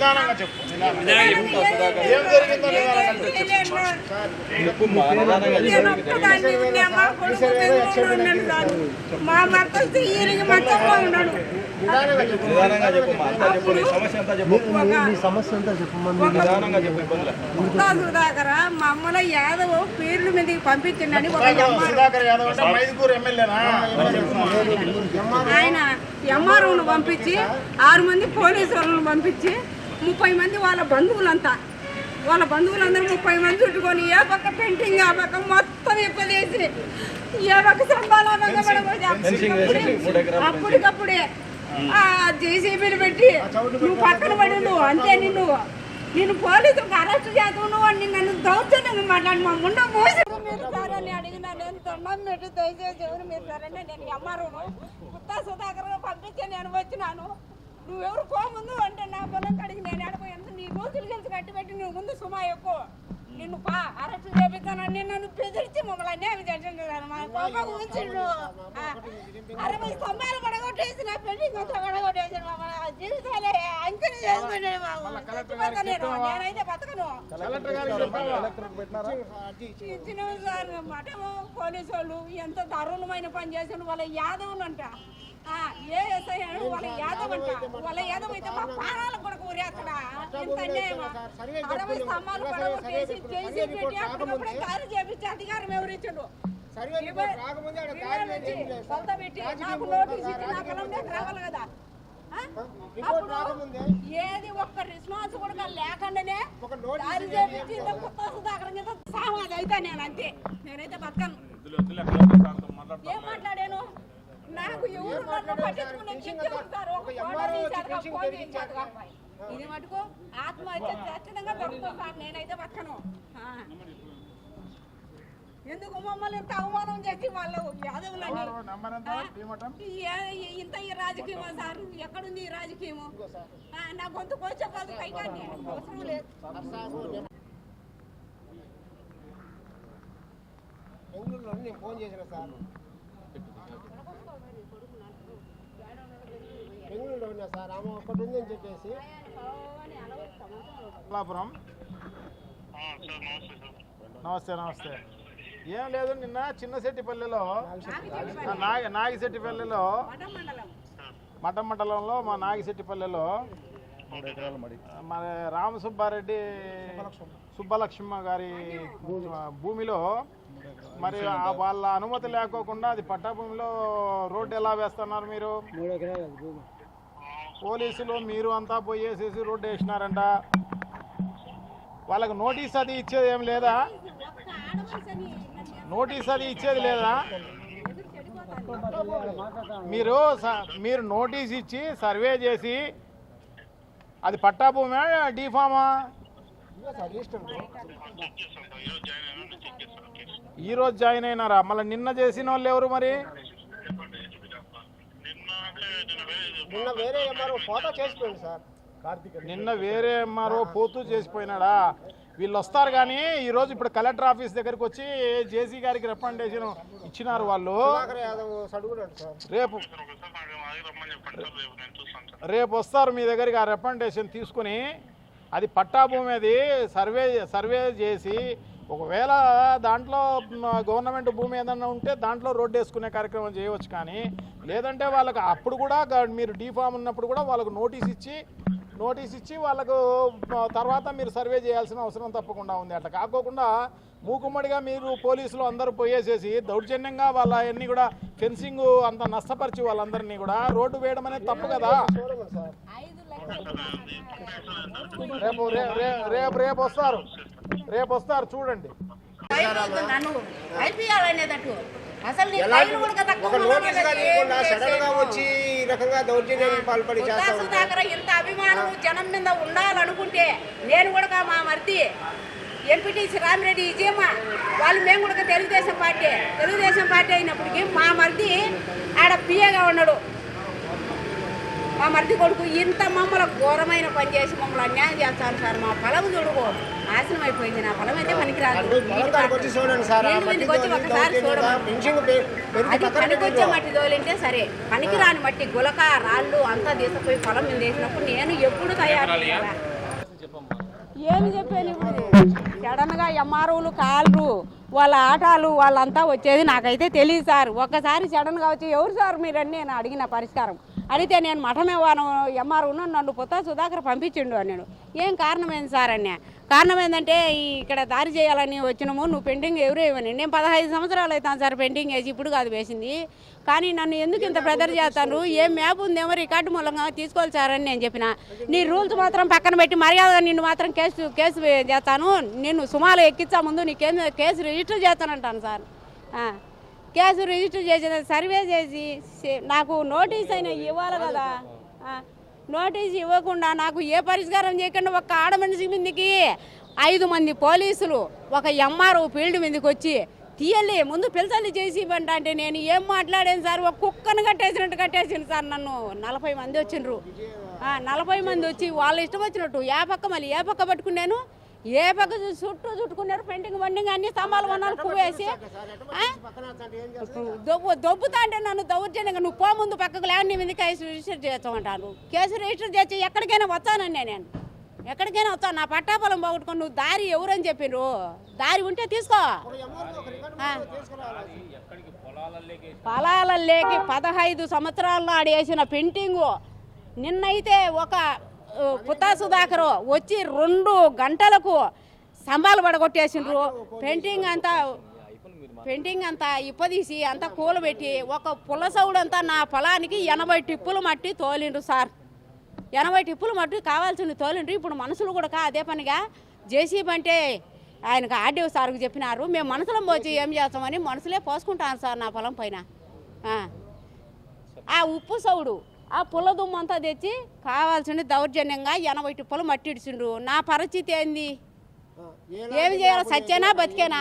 నిదానంగా చెప్పు. ఏం జరిగిందో నిదానంగా మా ఉన్నాడు నిదానంగా అంతా చెప్పు నీ సమస్య అంతా చెప్పు సమస్య అంతా నిదానంగా చెప్పు సుధాకర్ మమ్మల్ని యాదవ్ పేర్ల మీదకి పంపించండి ఎంఆర్ ఆయన ఎంఆర్ఓను పంపించి ఆరు మంది పోలీసు వాళ్ళని పంపించి ముప్పై మంది వాళ్ళ బంధువులంతా. వాళ్ళ బంధువులందరూ ముప్పై మంది చుట్టుకొని ఏ పక్క పెయింటింగ్ ఆ పక్క మొత్తం ఇప్పలేసి ఏ పక్క ఎకరాలు అప్పటికప్పుడే ఆ జేసీబీలు పెట్టి నువ్వు పక్కన పడి నువ్వు అంతే నిన్ను నేను పోలీసులకు అరెస్ట్ నువ్వు అని నన్ను దౌర్జన్యంగా మాట్లాడి మా ముండ మోసి మీరు సార్ అని అడిగినా నేను తొండం పెట్టి దయచేసి ఎవరు మీరు సార్ అంటే నేను ఎమ్మారును గుత్తా సుధాకర్ పంపించి నేను వచ్చినాను. నువ్వెవరు పో ముందు అంటే నా పొలం కడిగి నేను ఆడిపోయాను నీ రోజులు గెలిచి కట్టి పెట్టి నువ్వు ముందు సుమా ఎక్కువ. నిన్ను పా అరెస్ట్ చేపిస్తానని నన్ను బెదిరించి మమ్మల్ని అన్యాయం చేసిండు మా పాప ఉంచిండు. ఆ, అరవై స్తంభాలు పడగొట్టేసి నా పెళ్ళి కొంత పడగొట్టేసి మా జీవితాలే అంకెని చేసుకునే నేను నేనైతే బతకను. కలెక్టర్ గారికి చెప్పావా? ఇచ్చిన సార్ మఠం పోలీసు వాళ్ళు ఎంత దారుణమైన పని చేసిన వాళ్ళ యాదవులు అంట ఆ, ఏ ఎస్ఐ వాళ్ళ యాదవ్ అంట వాళ్ళ యాదవ్ అయితే మా ప్రాణాలకు కూడా ఊరేస్తాడా ఎంత అన్యాయమా అరవై స్తంభాలు పడగొట్టేసి చేసి పెట్టి అప్పుడప్పుడే కారు చేపించి అధికారం ఎవరిచ్చాడు కొలత పెట్టి నాకు నోటీస్ ఇచ్చి నా పొలంలోకి రావాలి కదా? ఆ? అప్పుడు ఏది ఒక్క రెస్పాన్స్ కూడా లేకుండానే దారి చేపించి ఇంత కొత్త సుధాకరం కింద సామాజ్ అయితే నేను అంతే. నేనైతే బతకను. ఏం మాట్లాడాను? నాకు ఎవరు పట్టించుకునే ఉంటారు. ఒక ఇది మటుకు ఆత్మహత్య ఖచ్చితంగా దొరుకుతుంది సార్ నేనైతే ఆ. ఎందుకు మమ్మల్ని ఇంత అవమానం చేసి వాళ్ళు యాదవులని? ఇంత ఈ రాజకీయమా సార్? ఎక్కడుంది ఈ రాజకీయము? నా గొంతు కోసి చెప్పాలి పైకాన్ని. అవసరం లేదు. బెంగళూరులో నేను ఫోన్ చేసిన సార్. బెంగళూరులో ఉన్నా సార్. ఆమె ఉందని చెప్పేసి. నమస్తే నమస్తే ఏం లేదు నిన్న చిన్నశెట్టిపల్లిలో నాగ నాగిశెట్టిపల్లిలో మఠం మండలం మఠం మండలంలో మా నాగిశెట్టిపల్లిలో మన రామసుబ్బారెడ్డి సుబ్బలక్ష్మ గారి భూమిలో మరి వాళ్ళ అనుమతి లేకోకుండా అది పట్టా భూమిలో రోడ్డు ఎలా వేస్తున్నారు మీరు? పోలీసులు మీరు అంతా పోయేసేసి రోడ్డు వేసినారంట. వాళ్ళకి నోటీస్ అది ఇచ్చేది ఏం లేదా? నోటీస్ అది ఇచ్చేది లేదా? మీరు స- మీరు నోటీస్ ఇచ్చి సర్వే చేసి అది పట్టా భూమా డీఫామా? ఈ రోజు జాయిన్ అయినారా? మళ్ళీ నిన్న చేసిన వాళ్ళు ఎవరు మరి? నిన్న వేరే ఎంఆర్ఓ ఫోటో చేసిపోయింది సార్. కార్తీక్ నిన్న వేరే ఎంఆర్ఓ పోతూ చేసిపోయినాడా? వీళ్ళు వస్తారు కానీ ఈ రోజు ఇప్పుడు కలెక్టర్ ఆఫీస్ దగ్గరికి వచ్చి జేసీ గారికి రికమెండేషన్ ఇచ్చినారు వాళ్ళు. రేపు రేపు వస్తారు మీ దగ్గరికి ఆ రికమెండేషన్ తీసుకుని అది పట్టా భూమి అది సర్వే సర్వే చేసి ఒకవేళ దాంట్లో గవర్నమెంట్ భూమి ఏదన్నా ఉంటే దాంట్లో రోడ్డు వేసుకునే కార్యక్రమం చేయవచ్చు కానీ లేదంటే వాళ్ళకి అప్పుడు కూడా మీరు డీఫామ్ ఉన్నప్పుడు కూడా వాళ్ళకు నోటీస్ ఇచ్చి నోటీస్ ఇచ్చి వాళ్ళకు తర్వాత మీరు సర్వే చేయాల్సిన అవసరం తప్పకుండా ఉంది అట్లా కాకోకుండా మూకుమ్మడిగా మీరు పోలీసులు అందరూ పోయేసేసి దౌర్జన్యంగా వాళ్ళ అన్ని కూడా ఫెన్సింగ్ అంత నష్టపరిచి వాళ్ళందరినీ కూడా రోడ్డు వేయడం అనేది తప్పు కదా? రేపు రేపు రేపు వస్తారు. రేపు వస్తారు చూడండి. అసలు రకంగా దౌర్జన్యానికి పాల్పడి చేస్తా ఇంత అభిమానం జనం మీద ఉండాలనుకుంటే నేను కూడా మా మరిది ఎంపీటీసీ రామిరెడ్డి విజయమ్మ వాళ్ళు మేము కూడా తెలుగుదేశం పార్టీ తెలుగుదేశం పార్టీ అయినప్పటికీ మా మరిది ఆడ పిఏగా ఉన్నాడు. మా మరిది కొడుకు ఇంత మమ్మల్ని ఘోరమైన పని చేసి మమ్మల్ని అన్యాయం చేస్తాను సార్ మా పొలం చూడుకో. నాశనం అయిపోయింది. నా పొలం అయితే పనికిరాదు వచ్చి ఒకసారి చూడమని. అది పనికొచ్చే. మట్టి తోలింటే సరే. పనికిరాని మట్టి గులక రాళ్ళు అంతా తీసిపోయి పొలం మీద వేసినప్పుడు నేను ఎప్పుడు తయారు చేయాలా? ఏమి చెప్పాను ఇప్పుడు సడన్గా ఎంఆర్ఓలు కాళ్ళు వాళ్ళ ఆటాలు వాళ్ళంతా వచ్చేది నాకైతే తెలియదు సార్. ఒక్కసారి సడన్గా వచ్చి ఎవరు సార్ మీరని నేను అడిగిన పరిష్కారం. అడిగితే నేను మఠమే వాను ఎంఆర్ఓను నన్ను పుత్త సుధాకర్ పంపించిండు అన్నాడు. ఏం కారణమైంది సార్ అన్న కారణం ఏంటంటే ఇక్కడ దారి చేయాలని వచ్చినాము నువ్వు పెండింగ్ ఎవరు ఇవ్వని. నేను పదహైదు సంవత్సరాలు అవుతాను సార్ పెండింగ్ వేసి ఇప్పుడు కాదు వేసింది. కానీ నన్ను ఎందుకు ఇంత ప్రెజర్ చేస్తాను? ఏం మ్యాప్ ఉందేమో రికార్డు మూలంగా తీసుకోవాలి సార్ అని నేను చెప్పిన. నీ రూల్స్ మాత్రం పక్కన పెట్టి మర్యాదగా నిన్ను మాత్రం కేసు కేసు చేస్తాను. నిన్ను సుమాలు ఎక్కించా ముందు నీ కేసు రిజిస్టర్ చేస్తానంటాను సార్. కేసు రిజిస్టర్ చేసిన సర్వే చేసి నాకు నోటీస్ అయినా ఇవ్వాలి కదా. నోటీస్ ఇవ్వకుండా నాకు ఏ పరిష్కారం చేయకుండా ఒక ఆడ మనిషి మీదకి ఐదు మంది పోలీసులు ఒక ఎంఆర్ఓ ఫీల్డ్ మీదకి వచ్చి తీయలే ముందు పిల్లలు చేసి ఇవ్వండి అంటే నేను ఏం మాట్లాడాను సార్? ఒక కుక్కను కట్టేసినట్టు కట్టేసింది సార్ నన్ను. నలభై మంది వచ్చిండ్రు. నలభై మంది వచ్చి వాళ్ళ ఇష్టం వచ్చినట్టు ఏ పక్క మళ్ళీ ఏ పక్క పట్టుకున్నాను? ఏ పక్క చుట్టూ చుట్టుకున్నారు పెయింటింగ్ బండింగ్ అన్ని స్తంభాలు వనాలు పువ్వేసి ఆ? దొబ్బు దొబ్బుతా అంటే నన్ను దౌర్జన్యంగా నువ్వు పో ముందు పక్కకు లేని నీ మీద కేసు రిజిస్టర్ చేస్తామంటాను కేసు రిజిస్టర్ చేసి ఎక్కడికైనా వస్తానండి నేను. ఎక్కడికైనా వస్తాను. నా పట్టాపొలం పోగొట్టుకొని నువ్వు దారి ఎవరని చెప్పిండ్రు దారి ఉంటే తీసుకో. ఆ. పొలాలలోకి పదహైదు సంవత్సరాల్లో ఆడేసిన పెయింటింగు. నిన్నైతే ఒక ఆ, పుత్తా సుధాకర్ వచ్చి రెండు గంటలకు స్తంభాలు పడగొట్టేసిండ్రు. పెయింటింగ్ అంతా పెయింటింగ్ అంతా ఇప్పదీసి అంతా కూలబెట్టి ఒక పుల్లసౌడు అంతా నా పొలానికి ఎనభై టిప్పులు మట్టి తోలిండ్రు సార్. ఎనభై టిప్పులు మట్టి కావాల్సింది తోలిండ్రు. ఇప్పుడు మనుషులు కూడా కా అదే పనిగా జేసీబీ అంటే ఆయనకు ఆర్డీఓ సార్కు చెప్పినారు. మేము మనుషులం పోచి ఏం చేస్తామని మనుషులే పోసుకుంటాను సార్ నా పొలం పైన. ఆ. ఆ ఉప్పు సౌడు. ఆ పుల్ల దుమ్ము అంతా తెచ్చి కావాల్సింది దౌర్జన్యంగా ఎనభై టిప్పులు మట్టి ఇడిచిండ్రు. నా పరిస్థితి ఏంది? ఏమి చేయాలి? సత్యేనా బతికేనా?